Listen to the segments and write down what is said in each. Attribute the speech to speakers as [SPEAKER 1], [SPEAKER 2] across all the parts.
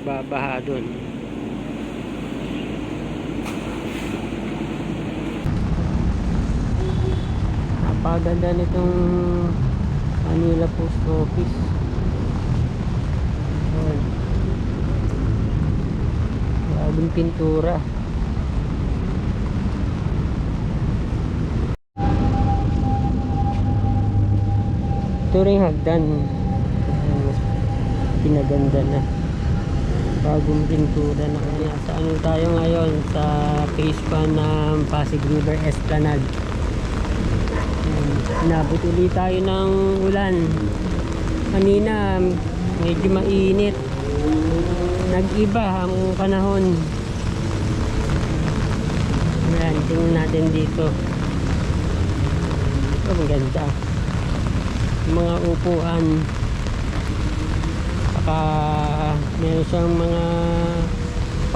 [SPEAKER 1] nagbabaha doon. Napaganda nitong Manila Post Office. Bagong pintura. Ito rin hagdan. Pinaganda na. Bagong pintura na kanya. Sa ano tayo ngayon? Sa phase 1 ng Pasig River Esplanade. Ayan, Inabot ulit tayo ng ulan. Kanina, medyo mainit. Nag-iba ang panahon. Ayan, tingnan natin dito. Ito, maganda. Yung mga upuan. Saka, meron siyang mga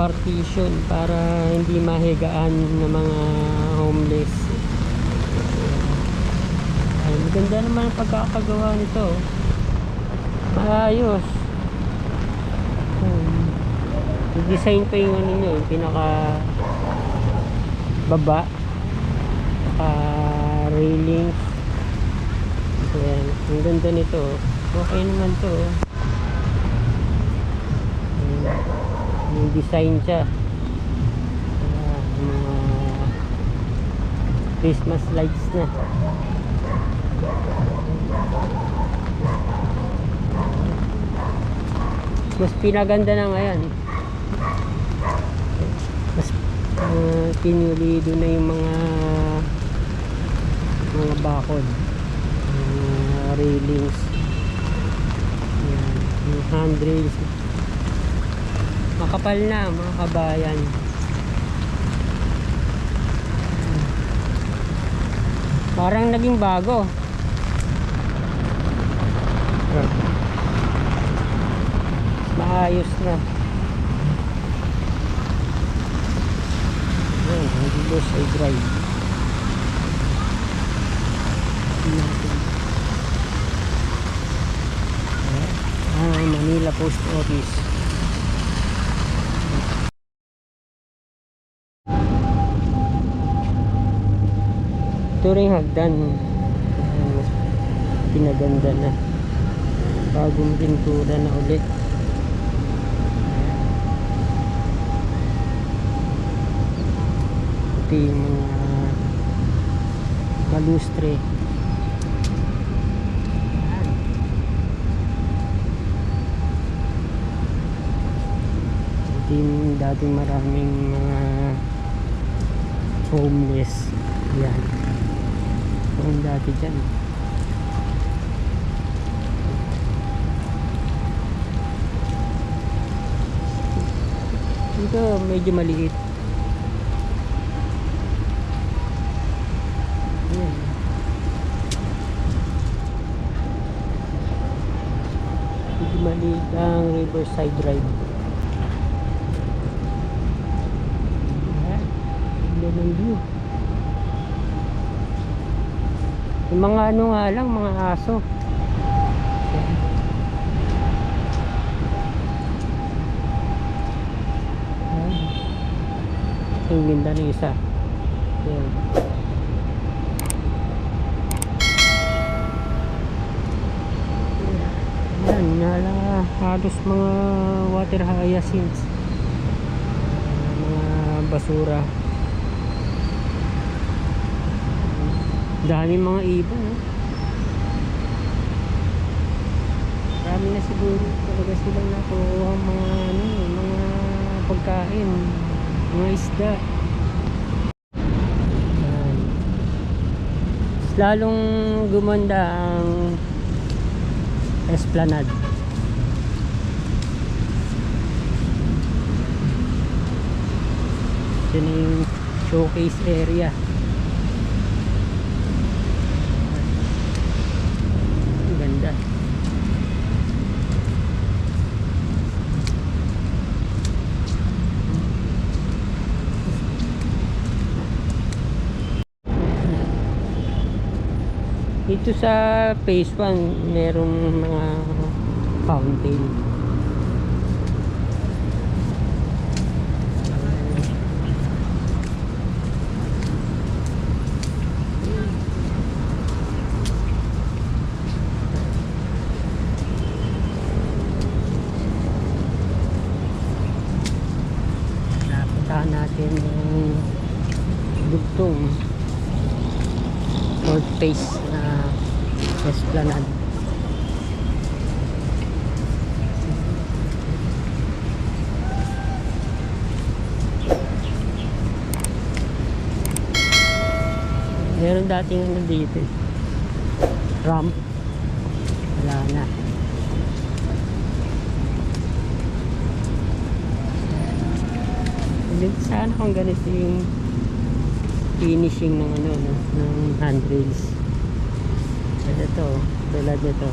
[SPEAKER 1] partition para hindi mahigaan ng mga homeless. Ay, maganda naman ang pagkakagawa nito. Maayos. Hmm. design pa yung ano nyo, yung pinaka baba. Saka railings. Ayan. Ang ganda nito. Okay naman to. Yung design siya. Mga Christmas lights na. mas pinaganda na ngayon mas uh, pinulido na yung mga mga bakod mga railings yan, yung handrails makapal na mga kabayan. Parang naging bago. Maayos na. Ayan, hindi boss ay drive ah, Manila Post Office ito rin hagdan. Mas pinaganda na. Bagong pintura na ulit. Ito yung mga balustre. Ayan. ito yung dating maraming mga homeless. Yan yung dati dyan ito medyo maliit Ayan. Medyo maliit ang Riverside Drive. Ayan. Ganda. Yung mga ano nga lang, mga aso. Ang ganda ng isa. Ayan. Yan, nala halos mga water hyacinths. Mga basura. Dami mga ibon. Oh. Marami na siguro talaga silang nakuha mga ano, mga pagkain, mga isda. Yan. Lalong gumanda ang Esplanade. Na yung showcase area. dito sa phase 1 merong mga fountain. Napuntahan natin yung dugtong north na esplanade meron dating ano dito eh. ramp wala na sana kung ganito yung finishing ng ano no, ng handrails. Ito to, tulad nito.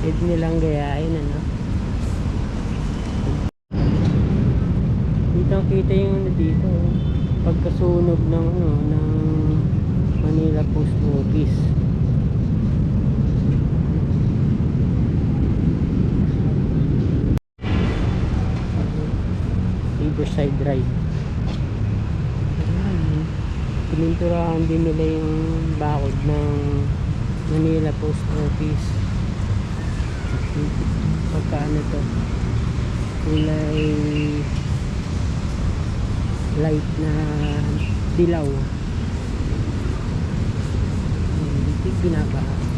[SPEAKER 1] Pwede nilang gayahin ano. Dito kita yung ano dito. oh. Pagkasunog ng ano ng Manila Post Office. Riverside Drive. Pininturahan din nila yung bakod ng Manila Post Office. Pagka ano kulay light na dilaw. Hindi binabaha.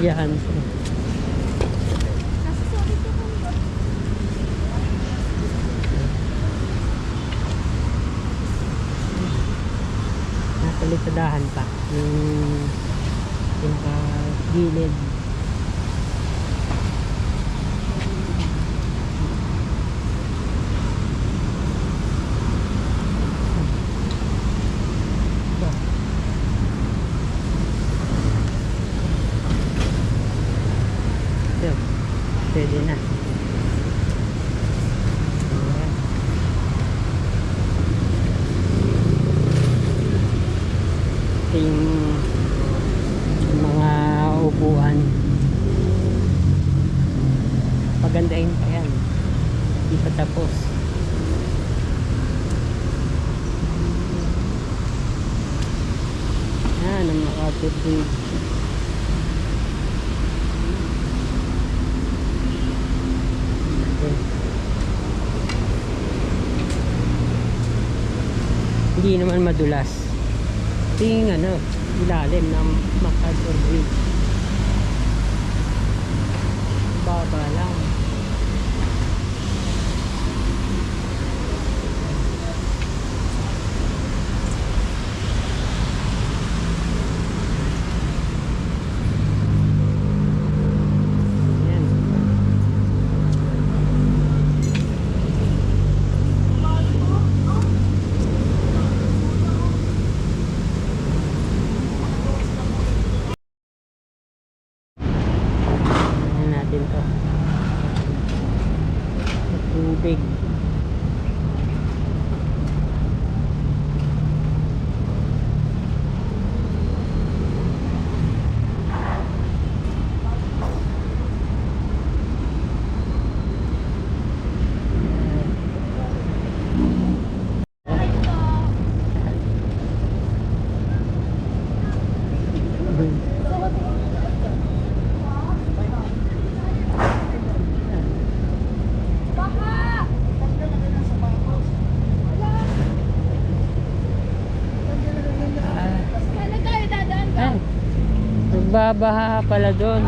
[SPEAKER 1] Diyan ko. Nasa litadahan pa. Yung yung uh, gilid. Yun. Pwede na. Yung mga upuan. Pagandahin pa yan. Hindi pa tapos. Yan, ang MacArthur Bridge. Okay. Hindi naman madulas. Yung ano, ilalim ng MacArthur Bridge. Baba lang. Yan. Ano natin to? Tubig. Nagbabaha pala doon.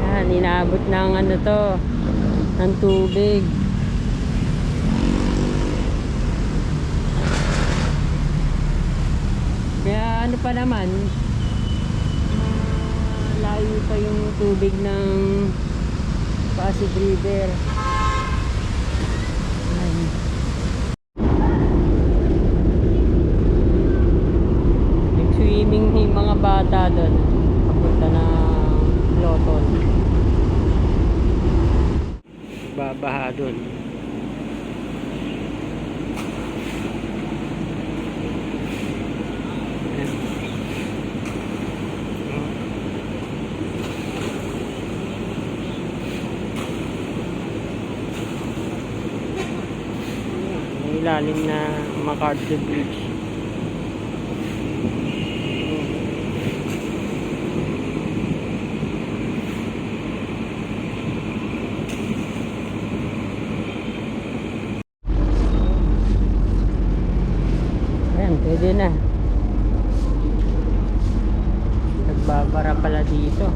[SPEAKER 1] Ayan, inaabot ng ano to, ng tubig. Kaya ano pa naman, ah, layo pa yung tubig ng Pasig River. Nag-swimming yung mga bata doon. Papunta ng Loton. Babaha doon. Ayan. Ilalim na MacArthur Bridge. Ayan, pwede na. Nagbabara pala dito.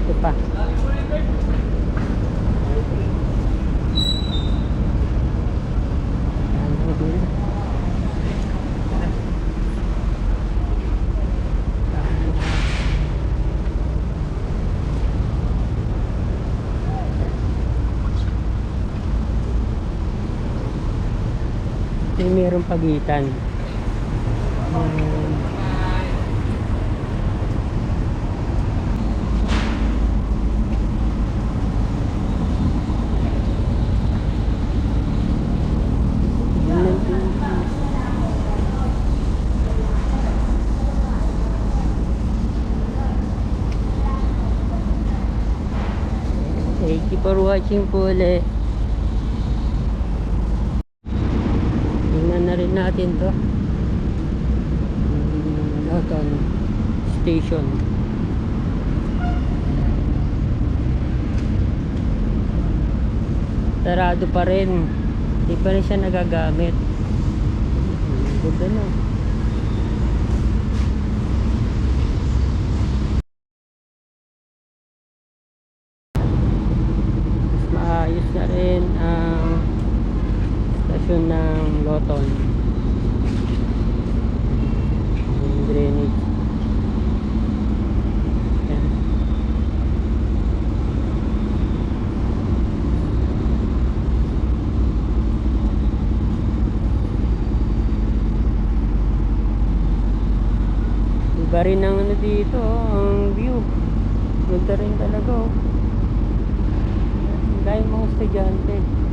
[SPEAKER 1] Ito pa. Ayan, pwede na. Ito yung mayroong pagitan. Thank you for watching po ulit. Tingnan na rin natin to. Loton Station. Sarado pa rin. Hindi pa rin siya nagagamit. Ganda na. Mas maayos na rin ang stasyon ng Loton. Yung drainage. Yan. Iba rin ang ano dito, ang view. Ganda rin talaga oh. Dahil mga estudyante.